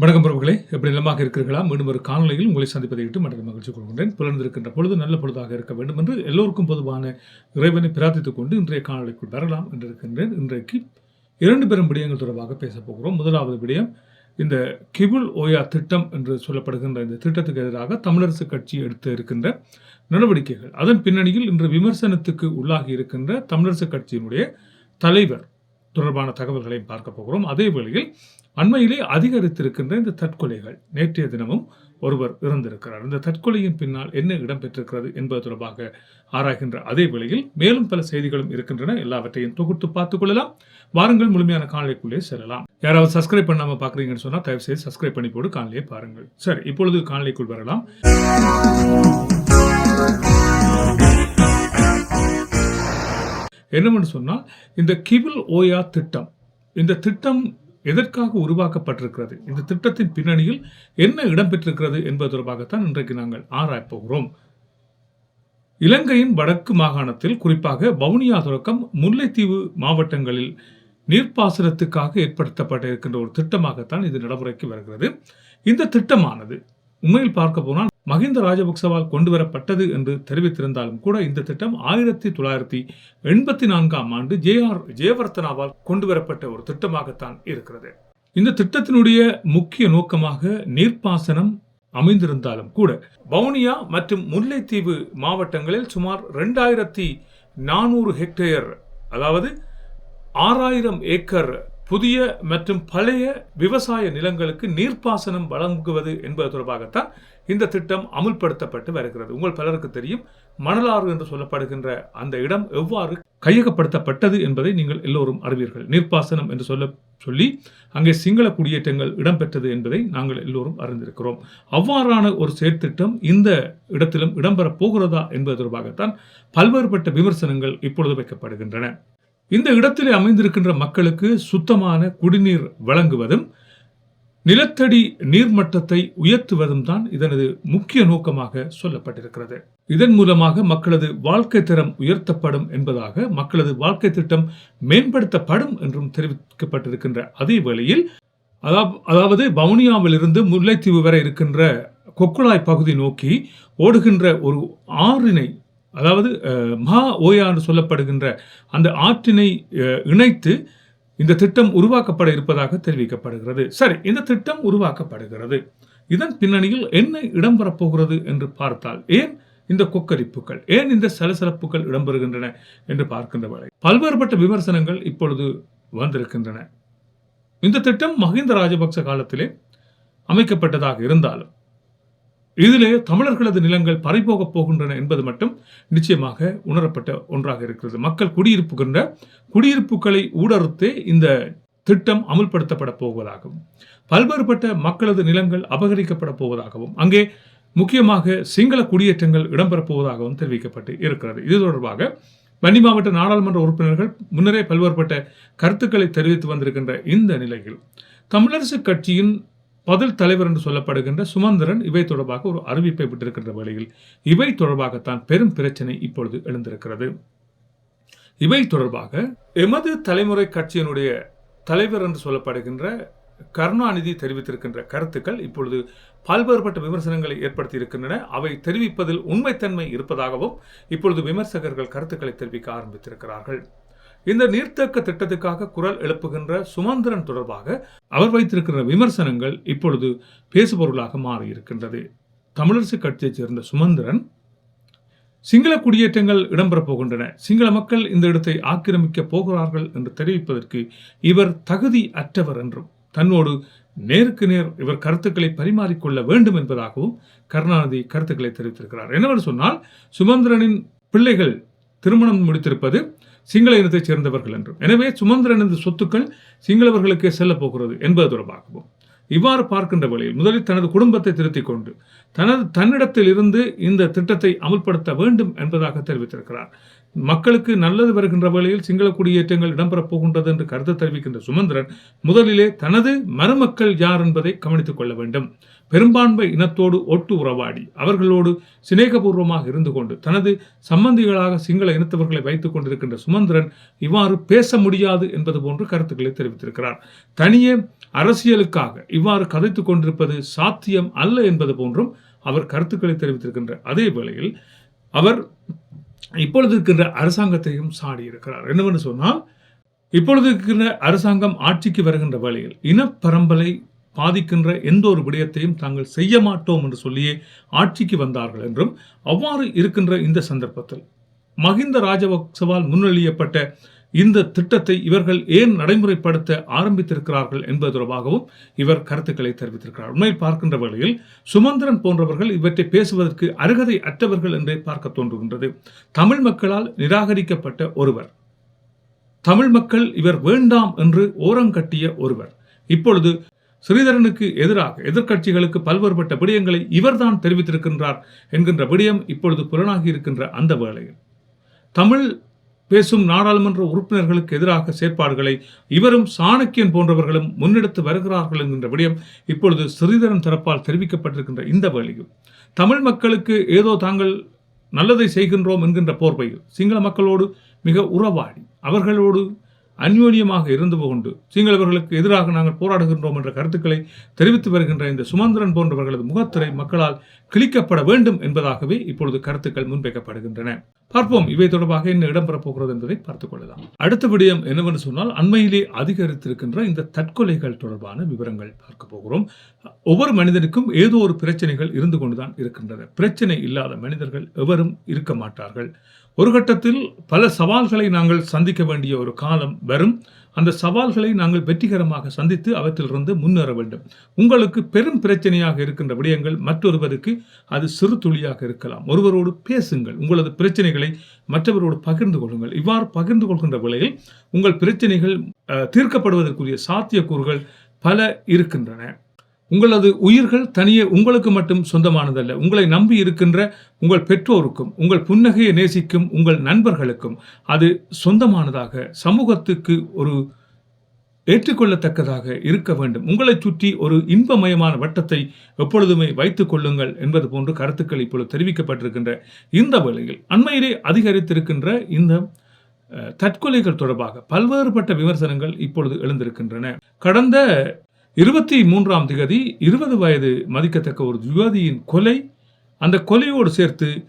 வணக்கம் பிரபுகளே. எப்படி நலமாக இருக்கிறீர்களா? மீண்டும் ஒரு காணொலியில் உங்களை சந்திப்பதை விட்டு மற்ற மகிழ்ச்சி கொள்கின்றேன். புலர்ந்திருக்கின்ற பொழுது நல்ல பொழுதாக இருக்க வேண்டும் என்று எல்லோருக்கும் பொதுவான இறைவனை பிரார்த்தித்துக் கொண்டு இன்றைய காணொலிக்குள் வரலாம் என்று இருக்கின்றேன். இன்றைக்கு இரண்டு பெரும் விடயங்கள் தொடர்பாக பேசப் போகிறோம். முதலாவது விடயம் இந்த கிபுல் ஓயா திட்டம் என்று சொல்லப்படுகின்ற இந்த திட்டத்துக்கு எதிராக தமிழரசு கட்சி எடுத்து இருக்கின்ற நடவடிக்கைகள். அதன் பின்னணியில் இன்று விமர்சனத்துக்கு உள்ளாகி இருக்கின்ற தமிழரசு கட்சியினுடைய தலைவர் தொடர்பான தகவல்களையும் பார்க்க போகிறோம். அதே வேளையில் அண்மையிலே அதிகரித்திருக்கின்ற இந்த தற்கொலைகள். நேற்றைய தினமும் ஒருவர் இறந்திருக்கிறார். இந்த தற்கொலையின் பின்னால் என்ன இடம்பெற்றிருக்கிறது என்பது தொடர்பாக ஆராய்கின்ற அதே வேளையில் மேலும் பல செய்திகளும் இருக்கின்றன. எல்லாவற்றையும் தொகுத்து பார்த்துக் கொள்ளலாம். வாருங்கள் முழுமையான காணொலிக்குள்ளே செல்லலாம். யாராவது சப்ஸ்கிரைப் பண்ணாம பாக்குறீங்கன்னு சொன்னா தயவு செய்து சப்ஸ்கிரைப் பண்ணி போட்டு காணொலியை பாருங்கள். சரி இப்பொழுது காணொலிக்குள் வரலாம். என்னவென்று சொன்னால் இந்த கிபில் ஓயா திட்டம் இந்த திட்டம் எதற்காக உருவாக்கப்பட்டிருக்கிறது? இந்த திட்டத்தின் பின்னணியில் என்ன இடம்பெற்றிருக்கிறது என்பது தொடர்பாகத்தான் இன்றைக்கு நாங்கள் ஆராயப் போகிறோம். இலங்கையின் வடக்கு மாகாணத்தில் குறிப்பாக வவுனியா தொடக்கம் முல்லைத்தீவு மாவட்டங்களில் நீர்ப்பாசனத்துக்காக ஏற்படுத்தப்பட்டிருக்கின்ற ஒரு திட்டமாகத்தான் இது நடைமுறைக்கு வருகிறது. இந்த திட்டமானது உண்மையில் பார்க்க போனால் மஹிந்த ராஜபக்சவால் கொண்டு வரப்பட்டது என்று தெரிவித்திருந்தாலும் கூட இந்த திட்டம் ஆயிரத்தி தொள்ளாயிரத்தி எண்பத்தி நான்காம் ஆண்டு ஜே ஆர் ஜெயவர்த்தனாவால் கொண்டு வரப்பட்ட ஒரு திட்டமாகத்தான் இருக்கிறது. இந்த திட்டத்தினுடைய முக்கிய நோக்கமாக நீர்ப்பாசனம் அமைந்திருந்தாலும் கூட வவுனியா மற்றும் முல்லைத்தீவு மாவட்டங்களில் சுமார் ரெண்டாயிரத்தி நானூறு ஹெக்டேயர் அதாவது ஆறாயிரம் ஏக்கர் புதிய மற்றும் பழைய விவசாய நிலங்களுக்கு நீர்ப்பாசனம் வழங்குவது என்பது தொடர்பாகத்தான் இந்த திட்டம் அமுல்படுத்தப்பட்டு வருகிறது. உங்கள் பலருக்கு தெரியும் மணலாறு என்று சொல்லப்படுகின்ற அந்த இடம் எவ்வாறு கையகப்படுத்தப்பட்டது என்பதை நீங்கள் எல்லோரும் அறிவீர்கள். நீர்ப்பாசனம் என்று சொல்ல சொல்லி அங்கே சிங்கள குடியேற்றங்கள் இடம்பெற்றது என்பதை நாங்கள் எல்லோரும் அறிந்திருக்கிறோம். அவ்வாறான ஒரு செயற்திட்டம் இந்த இடத்திலும் இடம்பெறப் போகிறதா என்பது தொடர்பாகத்தான் பல்வேறுபட்ட விமர்சனங்கள் இப்பொழுது வைக்கப்படுகின்றன. இந்த இடத்திலே அமைந்திருக்கின்ற மக்களுக்கு சுத்தமான குடிநீர் வழங்குவதும் நிலத்தடி நீர்மட்டத்தை உயர்த்துவதும் தான் இதனது முக்கிய நோக்கமாக சொல்லப்பட்டிருக்கிறது. இதன் மூலமாக மக்களது வாழ்க்கை தரம் உயர்த்தப்படும் என்பதாக மக்களது வாழ்க்கை திட்டம் மேம்படுத்தப்படும் என்றும் தெரிவிக்கப்பட்டிருக்கின்ற அதே வேளையில் அதாவது வவுனியாவிலிருந்து முல்லைத்தீவு வரை இருக்கின்ற கொக்குழாய் பகுதி நோக்கி ஓடுகின்ற ஒரு ஆறினை அதாவது மகா ஓயா என்று சொல்லப்படுகின்ற அந்த ஆற்றினை இணைத்து இந்த திட்டம் உருவாக்கப்பட இருப்பதாக தெரிவிக்கப்படுகிறது. சரி இந்த திட்டம் உருவாக்கப்படுகிறது. இதன் பின்னணியில் என்ன இடம்பெறப்போகிறது என்று பார்த்தால் ஏன் இந்த கொக்கரிப்புகள் ஏன் இந்த சலசலப்புகள் இடம்பெறுகின்றன என்று பார்க்கின்ற வரை பல்வேறுபட்ட விமர்சனங்கள் இப்பொழுது வந்திருக்கின்றன. இந்த திட்டம் மஹிந்த ராஜபக்ச காலத்திலே அமைக்கப்பட்டதாக இருந்தாலும் இதிலே தமிழர்களது நிலங்கள் பறிபோகப் போகின்றன என்பது மட்டும் நிச்சயமாக உணரப்பட்ட ஒன்றாக இருக்கிறது. மக்கள் குடியிருப்புகின்ற குடியிருப்புகளை ஊடறுத்தே இந்த திட்டம் அமுல்படுத்தப்பட போவதாகவும் பல்வேறுபட்ட மக்களது நிலங்கள் அபகரிக்கப்பட போவதாகவும் அங்கே முக்கியமாக சிங்கள குடியேற்றங்கள் இடம்பெறப் போவதாகவும் தெரிவிக்கப்பட்டு இருக்கிறது. இது தொடர்பாக வன்னி மாவட்ட நாடாளுமன்ற உறுப்பினர்கள் முன்னரே பல்வேறுபட்ட கருத்துக்களை தெரிவித்து வந்திருக்கின்ற இந்த நிலையில் தமிழரசு கட்சியின் பதில் தலைவர் என்று சொல்லப்படுகின்ற சுமந்திரன் இவை தொடர்பாக ஒரு அறிவிப்பை விட்டிருக்கின்ற வேளையில் இவை தொடர்பாகத்தான் பெரும் பிரச்சனை இப்பொழுது எழுந்திருக்கிறது. இவை தொடர்பாக எமது தலைமுறை கட்சியினுடைய தலைவர் என்று சொல்லப்படுகின்ற கருணாநிதி தெரிவித்திருக்கின்ற கருத்துக்கள் இப்பொழுது பல்வேறுபட்ட விமர்சனங்களை ஏற்படுத்தி இருக்கின்றன அவை தெரிவிப்பதில் உண்மைத்தன்மை இருப்பதாகவும் இப்பொழுது விமர்சகர்கள் கருத்துக்களை தெரிவிக்க ஆரம்பித்திருக்கிறார்கள். இந்த நீர்த்தேக்க திட்டத்துக்காக குரல் எழுப்புகின்ற சுமந்திரன் தொடர்பாக அவர் வைத்திருக்கிற விமர்சனங்கள் இப்பொழுது பேசுபொருளாக மாறியிருக்கின்றது. தமிழரசு கட்சியைச் சேர்ந்த சுமந்திரன் சிங்கள குடியேற்றங்கள் இடம்பெறப் போகின்றன. சிங்கள மக்கள் இந்த இடத்தை ஆக்கிரமிக்க போகிறார்கள் என்று தெரிவிப்பதற்கு இவர் தகுதி அற்றவர் என்றும் தன்னோடு நேருக்கு நேர் இவர் கருத்துக்களை பரிமாறிக்கொள்ள வேண்டும் என்பதாகவும் கருணாநிதி கருத்துக்களை தெரிவித்திருக்கிறார். என்னவென்று சொன்னால் சுமந்திரனின் பிள்ளைகள் திருமணம் முடித்திருப்பது சிங்கள இனத்தைச் சேர்ந்தவர்கள் என்றும். எனவே சுமந்திரனது சொத்துக்கள் சிங்களவர்களுக்கே செல்லப் போகிறது என்பது தொடர்பாகவும் இவ்வாறு பார்க்கின்ற வழியில் முதலில் தனது குடும்பத்தை திருத்திக் கொண்டு தனது தன்னிடத்தில் இருந்து இந்த திட்டத்தை அமுல்படுத்த வேண்டும் என்பதாக தெரிவித்திருக்கிறார். மக்களுக்கு நல்லது வருகின்ற வகையில் சிங்கள குடியேற்றங்கள் இடம்பெறப் போகின்றது என்று கருத்து தெரிவிக்கின்ற சுமந்திரன் முதலிலே தனது மருமக்கள் யார் என்பதை கவனித்துக் கொள்ள வேண்டும். பெரும்பான்மை இனத்தோடு ஒட்டு உறவாடி அவர்களோடு சிநேகபூர்வமாக இருந்து கொண்டு தனது சம்பந்திகளாக சிங்கள இனத்தவர்களை வைத்துக் கொண்டிருக்கின்ற சுமந்திரன் இவ்வாறு பேச முடியாது என்பது போன்று கருத்துக்களை தெரிவித்திருக்கிறார். தனியே அரசியலுக்காக இவ்வாறு கதைத்துக் கொண்டிருப்பது சாத்தியம் அல்ல என்பது போன்றும் அவர் கருத்துக்களை தெரிவித்திருக்கின்ற அதே வேளையில் அவர் இப்பொழுது இருக்கின்ற அரசாங்கத்தையும் சாடியிருக்கிறார் என்னவென்று சொன்னால் இப்பொழுது இருக்கின்ற அரசாங்கம் ஆட்சிக்கு வருகின்ற வழியில் இனப்பரம்பலை பாதிக்கின்ற எந்த ஒரு விடயத்தையும் தாங்கள் செய்ய மாட்டோம் என்று சொல்லியே ஆட்சிக்கு வந்தார்கள் என்றும் அவ்வாறு இருக்கின்ற இந்த சந்தர்ப்பத்தில் மஹிந்த ராஜபக்சவால் முன்னெழியப்பட்ட இந்த திட்டத்தை இவர்கள் ஏன் நடைமுறைப்படுத்த ஆரம்பித்திருக்கிறார்கள் என்பது தொடர்பாகவும் இவர் கருத்துக்களை தெரிவித்திருக்கிறார். உண்மையில் பார்க்கின்ற வேளையில் சுமந்திரன் போன்றவர்கள் இவற்றை பேசுவதற்கு அருகதை அற்றவர்கள் என்றே பார்க்க தோன்றுகின்றது. தமிழ் மக்களால் நிராகரிக்கப்பட்ட ஒருவர். தமிழ் மக்கள் இவர் வேண்டாம் என்று ஓரங்கட்டிய ஒருவர். இப்பொழுது ஸ்ரீதரனுக்கு எதிராக எதிர்க்கட்சிகளுக்கு பல்வேறுபட்ட விடயங்களை இவர்தான் தெரிவித்திருக்கின்றார் என்கின்ற விடயம் இப்பொழுது புலனாகி இருக்கின்ற அந்த வேளையில். தமிழ் பேசும் நாடாளுமன்ற உறுப்பினர்களுக்கு எதிராக செயற்பாடுகளை இவரும் சாணக்கியன் போன்றவர்களும் முன்னெடுத்து வருகிறார்கள் என்கின்ற விடயம் இப்பொழுது ஸ்ரீதரன் தரப்பால் தெரிவிக்கப்பட்டிருக்கின்ற இந்த வேளையில். தமிழ் மக்களுக்கு ஏதோ தாங்கள் நல்லதை செய்கின்றோம் என்கின்ற போர்வையில் சிங்கள மக்களோடு மிக உறவாடி அவர்களோடு அந்யோன்யமாக இருந்து கொண்டு சிங்களவர்களுக்கு எதிராக நாங்கள் போராடுகின்றோம் என்ற கருத்துக்களை தெரிவித்து வருகின்ற இந்த சுமந்திரன் போன்றவர்களது முகத்திரை மக்களால் கிழிக்கப்பட வேண்டும் என்பதாகவே இப்பொழுது கருத்துக்கள் முன்வைக்கப்படுகின்றன. பார்ப்போம் இவை தொடர்பாக என்ன இடம்பெறப் போகிறது என்பதை பார்த்துக் கொள்ளலாம். அடுத்த விடயம் என்னவென்று சொன்னால் அண்மையிலே அதிகரித்திருக்கின்ற இந்த தற்கொலைகள் தொடர்பான விவரங்கள் பார்க்க போகிறோம். ஒவ்வொரு மனிதனுக்கும் ஏதோ ஒரு பிரச்சனைகள் இருந்து கொண்டுதான் இருக்கின்றன. பிரச்சனை இல்லாத மனிதர்கள் எவரும் இருக்க மாட்டார்கள். ஒரு கட்டத்தில் பல சவால்களை நாங்கள் சந்திக்க வேண்டிய ஒரு காலம் வரும். அந்த சவால்களை நாங்கள் வெற்றிகரமாக சந்தித்து அவற்றிலிருந்து முன்னேற வேண்டும். உங்களுக்கு பெரும் பிரச்சனையாக இருக்கின்ற விடயங்கள் மற்றொருவருக்கு அது சிறு துளியாக இருக்கலாம். ஒருவரோடு பேசுங்கள். உங்களது பிரச்சனைகளை மற்றவரோடு பகிர்ந்து கொள்ளுங்கள். இவ்வாறு பகிர்ந்து கொள்கின்ற வேளையில் உங்கள் பிரச்சனைகள் தீர்க்கப்படுவதற்குரிய சாத்தியக்கூறுகள் பல இருக்கின்றன. உங்களது உயிர்கள் தனியே உங்களுக்கு மட்டும் சொந்தமானதல்ல. உங்களை நம்பி இருக்கின்ற உங்கள் பெற்றோருக்கும் உங்கள் புன்னகையை நேசிக்கும் உங்கள் நண்பர்களுக்கும் அது சொந்தமானதாக சமூகத்துக்கு ஒரு ஏற்றுக்கொள்ளத்தக்கதாக இருக்க வேண்டும். உங்களை சுற்றி ஒரு இன்பமயமான வட்டத்தை எப்பொழுதுமே வைத்துக் கொள்ளுங்கள் என்பது போன்று கருத்துக்கள் இப்பொழுது தெரிவிக்கப்பட்டிருக்கின்ற இந்த வேளையில் அண்மையிலே அதிகரித்திருக்கின்ற இந்த தற்கொலைகள் தொடர்பாக பல்வேறுபட்ட விமர்சனங்கள் இப்பொழுது எழுந்திருக்கின்றன. கடந்த இருபத்தி மூன்றாம் திகதி இருபது வயது மதிக்கத்தக்க ஒரு யுவதியின் கொலை. அந்த கொலையோடு சேர்த்து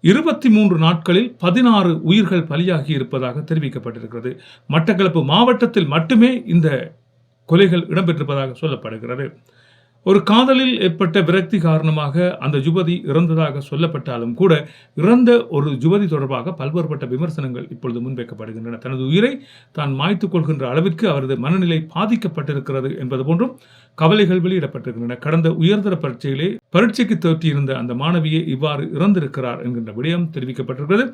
இருபத்தி மூன்று நாட்களில் பதினாறு உயிர்கள் பலியாகி இருப்பதாக தெரிவிக்கப்பட்டிருக்கிறது. மட்டக்களப்பு மாவட்டத்தில் மட்டுமே இந்த கொலைகள் இடம்பெற்றிருப்பதாக சொல்லப்படுகிறது. ஒரு காதலில் ஏற்பட்ட விரக்தி காரணமாக அந்த யுவதி இறந்ததாக சொல்லப்பட்டாலும் கூட இறந்த ஒரு யுவதி தொடர்பாக பல்வேறுபட்ட விமர்சனங்கள் இப்பொழுது முன்வைக்கப்படுகின்றன. தனது உயிரை தான் மாய்த்துக் கொள்கின்ற அளவிற்கு அவரது மனநிலை பாதிக்கப்பட்டிருக்கிறது என்பது போன்றும் கவலைகள் வெளியிடப்பட்டிருக்கின்றன. கடந்த உயர்தர பரீட்சையிலே பரீட்சைக்கு தோற்றியிருந்த அந்த மாணவியை இவ்வாறு இறந்திருக்கிறார் என்கின்ற விடயம் தெரிவிக்கப்பட்டிருக்கிறது.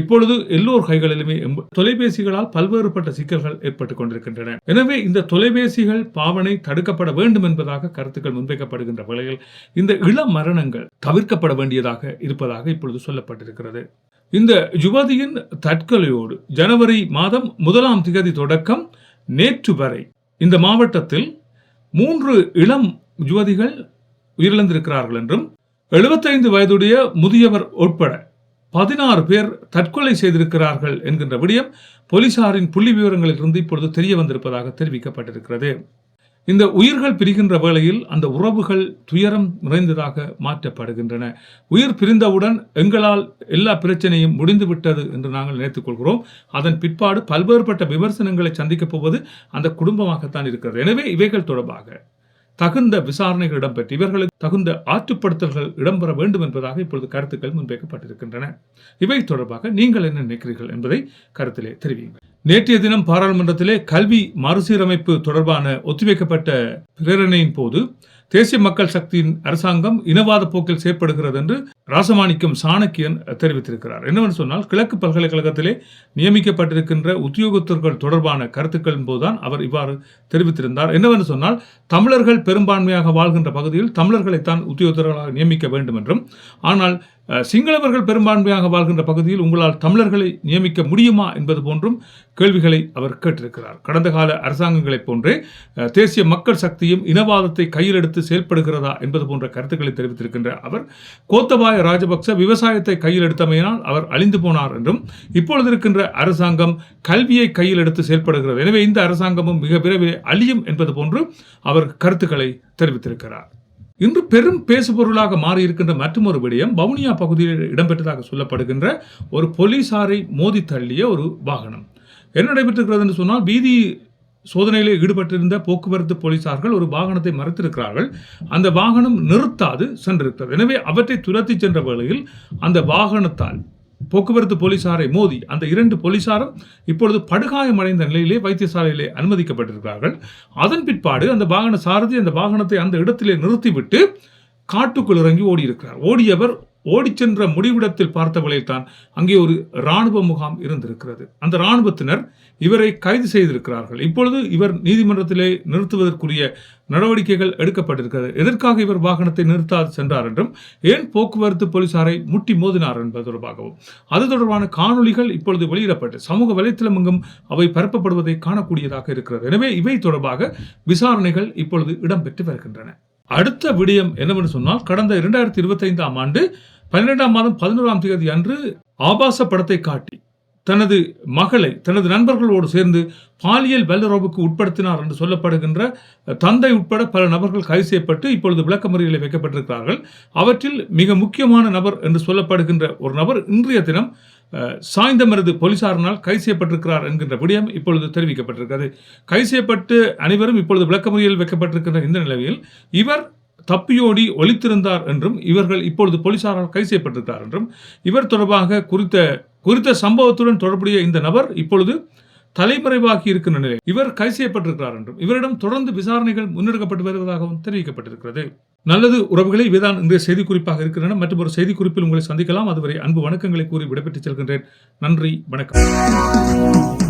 இப்பொழுது எல்லோர் கைகளிலுமே தொலைபேசிகளால் பல்வேறுபட்ட சிக்கல்கள் ஏற்பட்டுக் கொண்டிருக்கின்றன. எனவே இந்த தொலைபேசிகள் பாவனை தடுக்கப்பட வேண்டும் என்பதாக கருத்துக்கள் முன்வைக்கப்படுகின்ற வேளையில் இந்த இளம் மரணங்கள் தவிர்க்கப்பட வேண்டியதாக இருப்பதாக இப்பொழுது சொல்லப்பட்டிருக்கிறது. இந்த யுவதியின் தற்கொலையோடு ஜனவரி மாதம் முதலாம் திகதி தொடக்கம் நேற்று வரை இந்த மாவட்டத்தில் மூன்று இளம் யுவதிகள் உயிரிழந்திருக்கிறார்கள் என்றும் 75 வயதுடைய முதியவர் உட்பட பதினாறு பேர் தற்கொலை செய்திருக்கிறார்கள் என்கின்ற விடயம் போலீசாரின் புள்ளி விவரங்களிலிருந்து இப்பொழுது தெரிய வந்திருப்பதாக தெரிவிக்கப்பட்டிருக்கிறது. இந்த உயிர்கள் பிரிகின்ற வேளையில் அந்த உறவுகள் துயரம் நிறைந்ததாக மாற்றப்படுகின்றன. உயிர் பிரிந்தவுடன் எங்களால் எல்லா பிரச்சனையும் முடிந்துவிட்டது என்று நாங்கள் நினைத்துக் கொள்கிறோம். அதன் பிற்பாடு பல்வேறுபட்ட விமர்சனங்களை சந்திக்கப் போவது அந்த குடும்பமாகத்தான் இருக்கிறது. எனவே இவைகள் தொடர்பாக தகுந்த விசாரணைகள் இடம்பெற்று இவர்களுக்கு தகுந்த ஆற்றுப்படுத்தல்கள் இடம்பெற வேண்டும் என்பதாக இப்பொழுது கருத்துக்கள் முன்வைக்கப்பட்டிருக்கின்றன. இவை தொடர்பாக நீங்கள் என்ன நினைக்கிறீர்கள் என்பதை கருத்திலே தெரிவியுங்கள். நேற்றைய தினம் பாராளுமன்றத்திலே கல்வி மறுசீரமைப்பு தொடர்பான ஒத்திவைக்கப்பட்ட பிரேரணையின் போது தேசிய மக்கள் சக்தியின் அரசாங்கம் இனவாத போக்கில் செயற்படுகிறது என்று ராசமாணிக்கம் சாணக்கியன் தெரிவித்திருக்கிறார். என்னவென்று சொன்னால் கிழக்கு பல்கலைக்கழகத்திலே நியமிக்கப்பட்டிருக்கின்ற உத்தியோகத்தர்கள் தொடர்பான கருத்துக்களின் போதுதான் அவர் இவ்வாறு தெரிவித்திருந்தார். என்னவென்று சொன்னால் தமிழர்கள் பெரும்பான்மையாக வாழ்கின்ற பகுதியில் தமிழர்களைத்தான் உத்தியோகத்தர்களாக நியமிக்க வேண்டும் என்றும் ஆனால் சிங்களவர்கள் பெரும்பான்மையாக வாழ்கின்ற பகுதியில் உங்களால் தமிழர்களை நியமிக்க முடியுமா என்பது போன்றும் கேள்விகளை அவர் கேட்டிருக்கிறார். கடந்த கால அரசாங்கங்களைப் போன்றே தேசிய மக்கள் சக்தியும் இனவாதத்தை கையில் எடுத்து செயல்படுகிறதா என்பது போன்ற கருத்துக்களை தெரிவித்திருக்கின்ற அவர் கோத்தபாய ராஜபக்ச விவசாயத்தை கையில் எடுத்தமையினால் அவர் அழிந்து போனார் என்றும் இப்பொழுது இருக்கின்ற அரசாங்கம் கல்வியை கையில் எடுத்து செயல்படுகிறது. எனவே இந்த அரசாங்கமும் மிக விரைவில் அழியும் என்பது போன்று அவர் கருத்துக்களை தெரிவித்திருக்கிறார். இன்று பெரும் பேசுபொருளாக மாறியிருக்கின்ற மற்றொரு விடயம் வவுனியா பகுதியில் இடம்பெற்றதாக சொல்லப்படுகின்ற ஒரு போலீசாரை மோதி தள்ளிய ஒரு வாகனம். என்ன நடைபெற்றிருக்கிறது என்று சொன்னால் வீதி சோதனையிலே ஈடுபட்டிருந்த போக்குவரத்து போலீசார்கள் ஒரு வாகனத்தை மறைத்திருக்கிறார்கள். அந்த வாகனம் நிறுத்தாது சென்றிருக்கிறது. எனவே அவற்றை துரத்தி சென்ற வேளையில் அந்த வாகனத்தால் போக்குவரத்து போலீசாரை மோதி அந்த இரண்டு போலீசாரும் இப்பொழுது படுகாயமடைந்த நிலையிலே வைத்தியசாலையிலே அனுமதிக்கப்பட்டிருக்கிறார்கள். அதன் பிற்பாடு அந்த வாகன சாரதி அந்த வாகனத்தை அந்த இடத்திலே நிறுத்திவிட்டு காட்டுக்குள் இறங்கி ஓடியிருக்கிறார். ஓடியவர் ஓடிச்சென்ற முடிவிடத்தில் பார்த்தவளையில் தான் அங்கே ஒரு இராணுவ முகாம் இருந்திருக்கிறது. அந்த இராணுவத்தினர் இவரை கைது செய்திருக்கிறார்கள். இப்பொழுது இவர் நீதிமன்றத்திலே நிறுத்துவதற்குரிய நடவடிக்கைகள் எடுக்கப்பட்டிருக்கிறது. எதற்காக இவர் வாகனத்தை நிறுத்தாது சென்றார் என்றும் ஏன் போக்குவரத்து போலீசாரை முட்டி மோதினார் என்பது தொடர்பாகவும் அது தொடர்பான காணொளிகள் இப்பொழுது வெளியிடப்பட்டு சமூக வலைத்தளம் எங்கும் அவை பரப்பப்படுவதை காணக்கூடியதாக இருக்கிறது. எனவே இவை தொடர்பாக விசாரணைகள் இப்பொழுது இடம்பெற்று வருகின்றன. அடுத்த விடயம் என்னவென்று சொன்னால் கடந்த இரண்டாயிரத்தி இருபத்தைந்தாம் ஆண்டு பன்னிரெண்டாம் மாதம் பதினோராம் தேதி அன்று ஆபாச படத்தை காட்டி தனது மகளை தனது நண்பர்களோடு சேர்ந்து பாலியல் வல்லுறவுக்கு உட்படுத்தினார் என்று சொல்லப்படுகின்ற தந்தை உட்பட பல நபர்கள் கைது செய்யப்பட்டு இப்பொழுது விளக்கமறியலில் வைக்கப்பட்டிருக்கிறார்கள். அவற்றில் மிக முக்கியமான நபர் என்று சொல்லப்படுகின்ற ஒரு நபர் இன்றைய தினம் சாய்ந்தமருது போலீசாரினால் கைது செய்யப்பட்டிருக்கிறார் என்கின்ற விடயம் இப்பொழுது தெரிவிக்கப்பட்டிருக்கிறது. கைது செய்யப்பட்டு அனைவரும் இப்பொழுது விளக்கமுறையில் வைக்கப்பட்டிருக்கின்ற இந்த நிலையில் இவர் தப்பியோடி ஒழித்திருந்தார் என்றும் இவர்கள் இப்பொழுது போலீசாரால் கைது செய்யப்பட்டிருக்கிறார் என்றும் இவர் தொடர்பாக குறித்த குறித்த சம்பவத்துடன் தொடர்புடைய இந்த நபர் இப்பொழுது தலைமறைவாகி இருக்கின்ற நிலை இவர் கைது செய்யப்பட்டிருக்கிறார் என்றும் இவரிடம் தொடர்ந்து விசாரணைகள் முன்னெடுக்கப்பட்டு வருவதாகவும் தெரிவிக்கப்பட்டிருக்கிறது. நல்லது உறவுகளை இவைதான் இன்றைய செய்தி குறிப்பாக இருக்கின்றன. மற்றும் ஒரு செய்தி குறிப்பில் உங்களை சந்திக்கலாம். அதுவரை அன்பு வணக்கங்களை கூறி விடைபெற்றுச் செல்கின்றேன். நன்றி வணக்கம்.